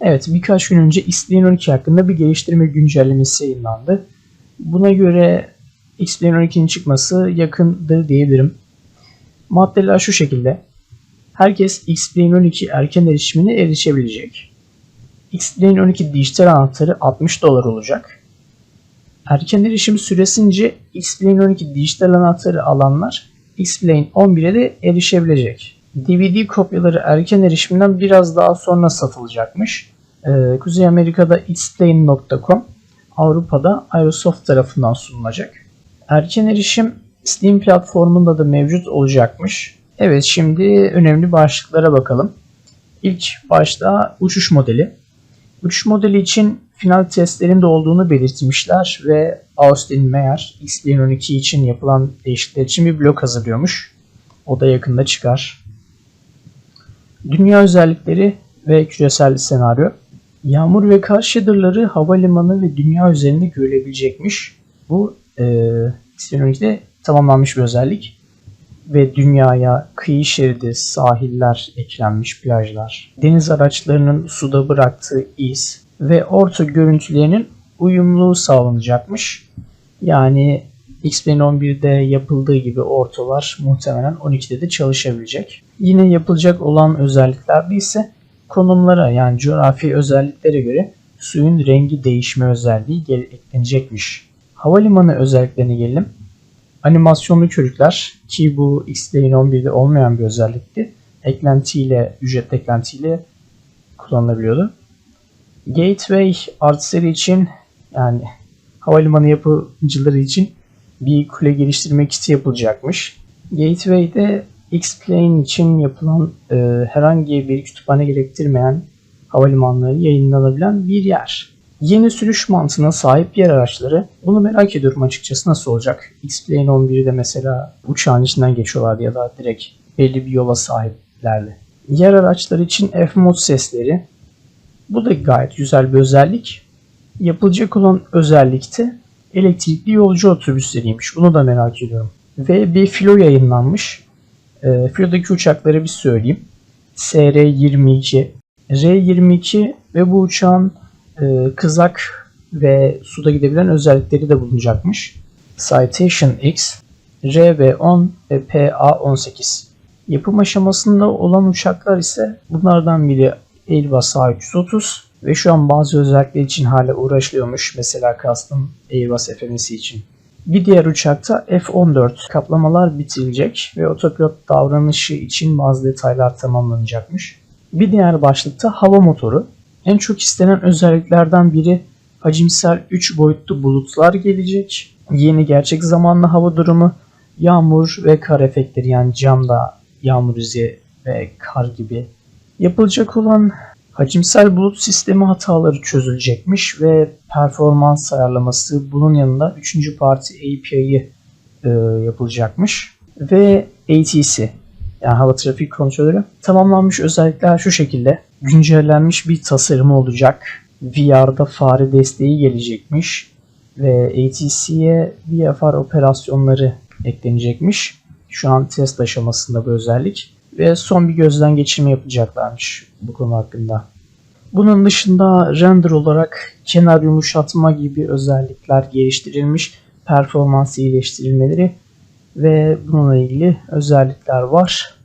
Evet birkaç gün önce Xplane 12 hakkında bir geliştirme güncellemesi yayınlandı. Buna göre Xplane 12'nin çıkması yakındır diyebilirim. Maddeler şu şekilde. Herkes Xplane 12 erken erişimine erişebilecek. Xplane 12 dijital anahtarı 60 dolar olacak. Erken erişim süresince Xplane 12 dijital anahtarı alanlar Xplane 11'e de erişebilecek. DVD kopyaları erken erişimden biraz daha sonra satılacakmış. Ee, Kuzey Amerika'da xplane.com, Avrupa'da Aerosoft tarafından sunulacak. Erken erişim Steam platformunda da mevcut olacakmış. Evet şimdi önemli başlıklara bakalım. İlk başta uçuş modeli. Uçuş modeli için final testlerinde olduğunu belirtmişler ve Austin Meyer Xplane 12 için yapılan değişiklikler için bir blok hazırlıyormuş. O da yakında çıkar. Dünya özellikleri ve küresel senaryo. Yağmur ve kar shader'ları havalimanı ve dünya üzerinde görülebilecekmiş. Bu e, 12'de tamamlanmış bir özellik. Ve dünyaya kıyı şeridi, sahiller eklenmiş plajlar. Deniz araçlarının suda bıraktığı iz ve orta görüntülerinin uyumluluğu sağlanacakmış. Yani Xplane 11'de yapıldığı gibi ortolar muhtemelen 12'de de çalışabilecek. Yine yapılacak olan özelliklerde ise konumlara yani coğrafi özelliklere göre suyun rengi değişme özelliği eklenecekmiş. Havalimanı özelliklerine gelelim. Animasyonlu körükler ki bu Xplane 11'de olmayan bir özellikti. Eklentiyle, ücret eklentiyle kullanılabiliyordu. Gateway artistleri için yani havalimanı yapımcıları için bir kule geliştirme kiti yapılacakmış. Gateway'de X-Plane için yapılan e, herhangi bir kütüphane gerektirmeyen havalimanları yayınlanabilen bir yer. Yeni sürüş mantığına sahip yer araçları. Bunu merak ediyorum açıkçası nasıl olacak? X-Plane 11'de mesela uçağın içinden geçiyorlardı ya da direkt belli bir yola sahiplerdi. Yer araçları için F-Mod sesleri. Bu da gayet güzel bir özellik. Yapılacak olan özellikte elektrikli yolcu otobüsleriymiş. Bunu da merak ediyorum. Ve bir filo yayınlanmış. E, filodaki uçakları bir söyleyeyim. SR-22, R-22 ve bu uçağın e, kızak ve suda gidebilen özellikleri de bulunacakmış. Citation X, RB-10 ve PA-18. Yapım aşamasında olan uçaklar ise bunlardan biri Airbus A330 ve şu an bazı özellikler için hala uğraşılıyormuş. Mesela custom Airbus FMC için. Bir diğer uçakta F-14 kaplamalar bitirilecek ve otopilot davranışı için bazı detaylar tamamlanacakmış. Bir diğer başlıkta hava motoru. En çok istenen özelliklerden biri hacimsel 3 boyutlu bulutlar gelecek. Yeni gerçek zamanlı hava durumu, yağmur ve kar efektleri yani camda yağmur izi ve kar gibi. Yapılacak olan hacimsel bulut sistemi hataları çözülecekmiş ve performans ayarlaması bunun yanında 3. parti API'yi e, yapılacakmış. Ve ATC yani hava trafik kontrolörü. Tamamlanmış özellikler şu şekilde. Güncellenmiş bir tasarımı olacak. VR'da fare desteği gelecekmiş. Ve ATC'ye VFR operasyonları eklenecekmiş. Şu an test aşamasında bu özellik. Ve son bir gözden geçirme yapacaklarmış bu konu hakkında. Bunun dışında render olarak kenar yumuşatma gibi özellikler geliştirilmiş. Performans iyileştirilmeleri ve bununla ilgili özellikler var.